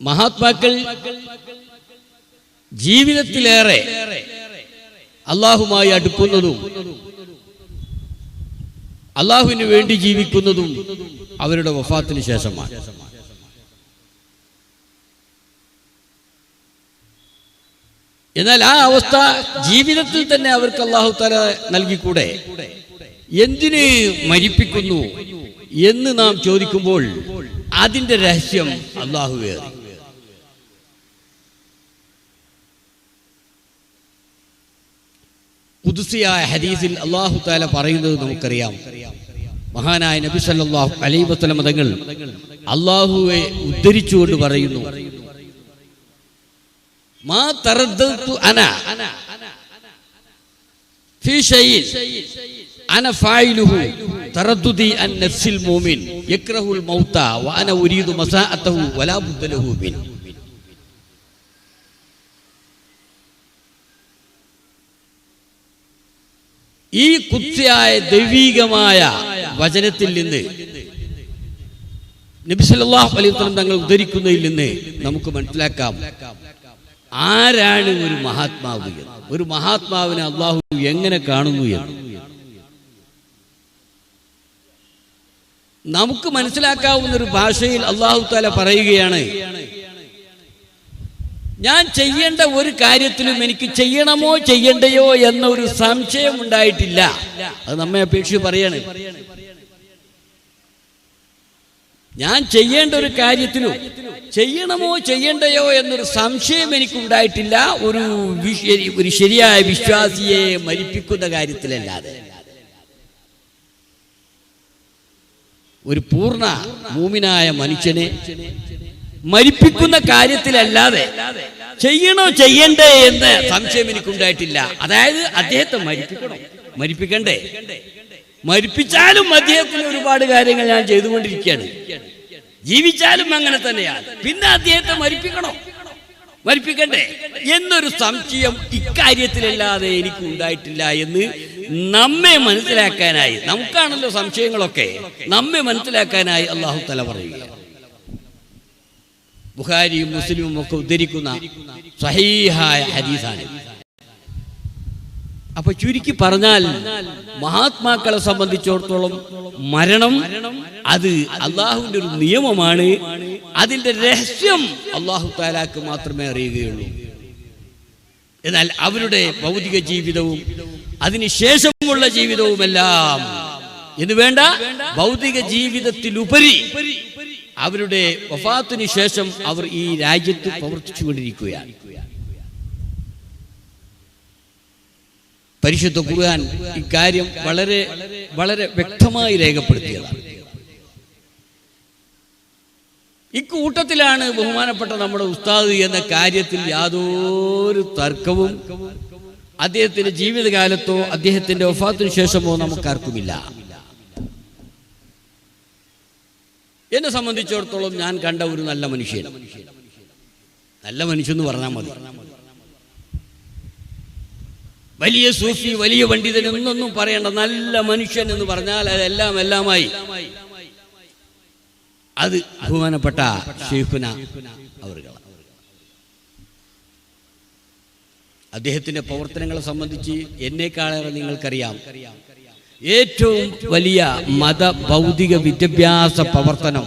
മഹാത്മാക്കൾ ജീവിതത്തിലേറെ അള്ളാഹുമായി അടുക്കുന്നതും അള്ളാഹുവിന് വേണ്ടി ജീവിക്കുന്നതും അവരുടെ വഫാത്തിന് ശേഷമാണ്. എന്നാൽ ആ അവസ്ഥ ജീവിതത്തിൽ തന്നെ അവർക്ക് അള്ളാഹു തല നൽകിക്കൂടെ? എന്തിന് മരിപ്പിക്കുന്നു എന്ന് നാം ചോദിക്കുമ്പോൾ അതിന്റെ രഹസ്യം അള്ളാഹു വേറി. കുതിസിയായ ഹദീസിൽ അള്ളാഹു താല പറയുന്നത് നമുക്കറിയാം. മഹാനായ നബി സല്ലല്ലാഹു അലൈഹി വസല്ലം തങ്ങൾ അള്ളാഹുവെ ഉദ്ധരിച്ചുകൊണ്ട് പറയുന്നു മാ അന ഫീ ഷൈഇൻ അന ഫായിലുഹു തറദ്ദുദി അൻ നഫ്സിൽ മുഅ്മിൻ യക്റഹുൽ മൗത വ അന ഉരീദു മസാഅതഹു വലാ ഈ കുത്തിയായ ദൈവീകമായ വചനത്തിൽ നിന്ന് നബി സല്ലല്ലാഹു അലൈഹി വസല്ലം തങ്ങൾ ഉദ്ധരിക്കുന്നതിൽ നിന്ന് നമുക്ക് മനസ്സിലാക്കാം. ആരാണ് ഒരു മഹാത്മാവ് ഒരു മഹാത്മാവിനെ അള്ളാഹു എങ്ങനെ കാണുന്നു എന്ന്? നമുക്ക് മനസ്സിലാക്കാവുന്ന ഒരു ഭാഷയിൽ അള്ളാഹു താല പറയുകയാണ് ഞാൻ ചെയ്യേണ്ട ഒരു കാര്യത്തിലും എനിക്ക് ചെയ്യണമോ ചെയ്യണ്ടയോ എന്നൊരു സംശയം ഉണ്ടായിട്ടില്ല അത് നമ്മെ അപേക്ഷിച്ച് പറയാണ്. ഞാൻ ചെയ്യേണ്ട ഒരു കാര്യത്തിലും ചെയ്യണമോ ചെയ്യണ്ടയോ എന്നൊരു സംശയം എനിക്കുണ്ടായിട്ടില്ല. ഒരു ഒരു ശരിയായ വിശ്വാസിയെ മരിപ്പിക്കുന്ന കാര്യത്തിലല്ലാതെ. ഒരു പൂർണ മൂമിനായ മനുഷ്യനെ മരിപ്പിക്കുന്ന കാര്യത്തിലല്ലാതെ ചെയ്യണോ ചെയ്യണ്ടേ എന്ന് സംശയം എനിക്കുണ്ടായിട്ടില്ല. അതായത് അദ്ദേഹത്തെ മരിപ്പിക്കണോ. മരിപ്പിക്കണ്ടേ? മരിപ്പിച്ചാലും അദ്ദേഹത്തിന് ഒരുപാട് കാര്യങ്ങൾ ഞാൻ ചെയ്തുകൊണ്ടിരിക്കുകയാണ്. ജീവിച്ചാലും അങ്ങനെ തന്നെയാണ്. പിന്നെ അദ്ദേഹത്തെ മരിപ്പിക്കണോ? മരിപ്പിക്കണ്ടേ? എന്നൊരു സംശയം ഇക്കാര്യത്തിലല്ലാതെ എനിക്ക് ഉണ്ടായിട്ടില്ല എന്ന് നമ്മെ മനസ്സിലാക്കാനായി. നമുക്കാണല്ലോ സംശയങ്ങളൊക്കെ. നമ്മെ മനസ്സിലാക്കാനായി അള്ളാഹു തല പറയുക ബുഖാരിയും മുസ്ലിമും ഒക്കെ ഉദ്ധരിക്കുന്ന സഹീഹായ ഹദീസാണ്. അപ്പൊ ചുരുക്കി പറഞ്ഞാൽ മഹാത്മാക്കളെ സംബന്ധിച്ചിടത്തോളം മരണം അത് അള്ളാഹുവിന്റെ ഒരു നിയമമാണ്. അതിന്റെ രഹസ്യം അള്ളാഹു താലാക്ക് മാത്രമേ അറിയുകയുള്ളൂ. എന്നാൽ അവരുടെ ഭൗതിക ജീവിതവും അതിനുശേഷമുള്ള ജീവിതവുമെല്ലാം എന്ന് വേണ്ട ഭൗതിക ജീവിതത്തിലുപരി അവരുടെ വഫാത്തിനു ശേഷം അവർ ഈ രാജ്യത്ത് പ്രവർത്തിച്ചു കൊണ്ടിരിക്കുകയാണ് പരിശുദ്ധ ഖുർആൻ ഇക്കാര്യം വളരെ വളരെ വ്യക്തമായി രേഖപ്പെടുത്തിയതാണ്. ഇക്കൂട്ടത്തിലാണ് ബഹുമാനപ്പെട്ട നമ്മുടെ ഉസ്താദ് എന്ന കാര്യത്തിൽ യാതൊരു തർക്കവും അദ്ദേഹത്തിന്റെ ജീവിതകാലത്തോ അദ്ദേഹത്തിന്റെ വഫാത്തിനു ശേഷമോ നമുക്കാർക്കുമില്ല. എന്നെ സംബന്ധിച്ചിടത്തോളം ഞാൻ കണ്ട ഒരു നല്ല മനുഷ്യൻ. നല്ല മനുഷ്യൻ എന്ന് പറഞ്ഞാൽ മതി. വലിയ സൂഫി വലിയ പണ്ഡിതൻ എന്നൊന്നും പറയേണ്ട നല്ല മനുഷ്യൻ എന്ന് പറഞ്ഞാൽ അതെല്ലാം എല്ലാമായി. അത് ബഹുമാനപ്പെട്ട ഷെയ്ഖുന അദ്ദേഹത്തിന്റെ പ്രവർത്തനങ്ങളെ സംബന്ധിച്ച് എന്നേക്കാളേറെ നിങ്ങൾക്കറിയാം. ഏറ്റവും വലിയ മത ഭൗതിക വിദ്യാഭ്യാസ പ്രവർത്തനം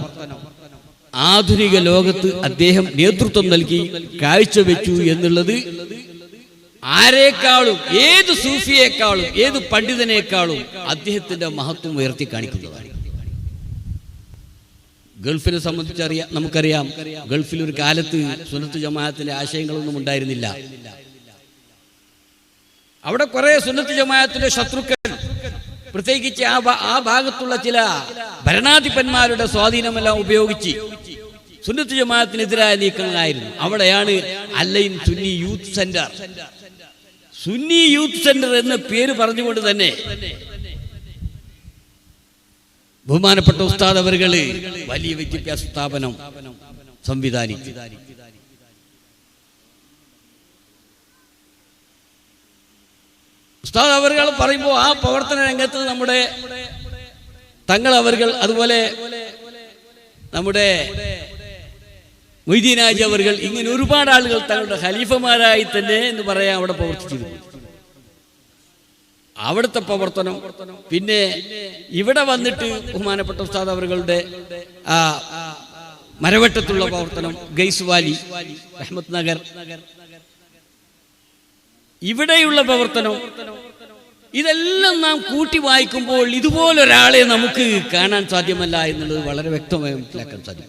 ആധുനിക ലോകത്ത് അദ്ദേഹം നേതൃത്വം നൽകി കാഴ്ചവെച്ചു എന്നുള്ളത് ആരേക്കാളും ഏത് സൂഫിയേക്കാളും ഏത് പണ്ഡിതനേക്കാളും അദ്ദേഹത്തിന്റെ മഹത്വം ഉയർത്തി കാണിക്കുന്നതാണ്. ഗൾഫിനെ സംബന്ധിച്ചറിയാം നമുക്കറിയാം ഗൾഫിൽ ഒരു കാലത്ത് സുന്നത്ത് ജമാഅത്തിന്റെ ആശയങ്ങളൊന്നും ഉണ്ടായിരുന്നില്ല. അവിടെ കുറെ സുന്നത്ത് ജമാഅത്തിന്റെ ശത്രുക്കൾ പ്രത്യേകിച്ച് ആ ആ ഭാഗത്തുള്ള ചില ഭരണാധിപന്മാരുടെ സ്വാധീനമെല്ലാം ഉപയോഗിച്ച് സുന്നത്ത് ജമാഅത്തിനെതിരായ നീക്കങ്ങളായിരുന്നു. അവിടെയാണ് Al Ain Sunni youth centre. Sunni youth centre എന്ന പേര് പറഞ്ഞുകൊണ്ട് തന്നെ ബഹുമാനപ്പെട്ട ഉസ്താദ് അവരുകൾ വലിയ വിദ്യാഭ്യാസ സ്ഥാപനം സംവിധാനിച്ചു. ഉസ്താദ് അവർ പറയുമ്പോൾ ആ പ്രവർത്തന രംഗത്ത് നമ്മുടെ തങ്ങൾ അവർകൾ അതുപോലെ നമ്മുടെ മൊയ്തീനാജി അവർ ഇങ്ങനെ ഒരുപാട് ആളുകൾ തങ്ങളുടെ ഖലീഫമാരായി തന്നെ എന്ന് പറയാൻ അവിടെ പ്രവർത്തിച്ചിരുന്നു. അവിടുത്തെ പ്രവർത്തനം പിന്നെ ഇവിടെ വന്നിട്ട് ബഹുമാനപ്പെട്ട ഉസ്താദ് അവരുടെ ആ മരവട്ടത്തുള്ള പ്രവർത്തനം ഗൈസ് വാലി അഹമ്മദ് നഗർ ഇവിടെയുള്ള പ്രവർത്തനം. ഇതെല്ലാം നാം കൂട്ടി വായിക്കുമ്പോൾ ഇതുപോലൊരാളെ നമുക്ക് കാണാൻ സാധ്യമല്ല എന്നുള്ളത് വളരെ വ്യക്തമായി മനസ്സിലാക്കാൻ സാധിക്കും.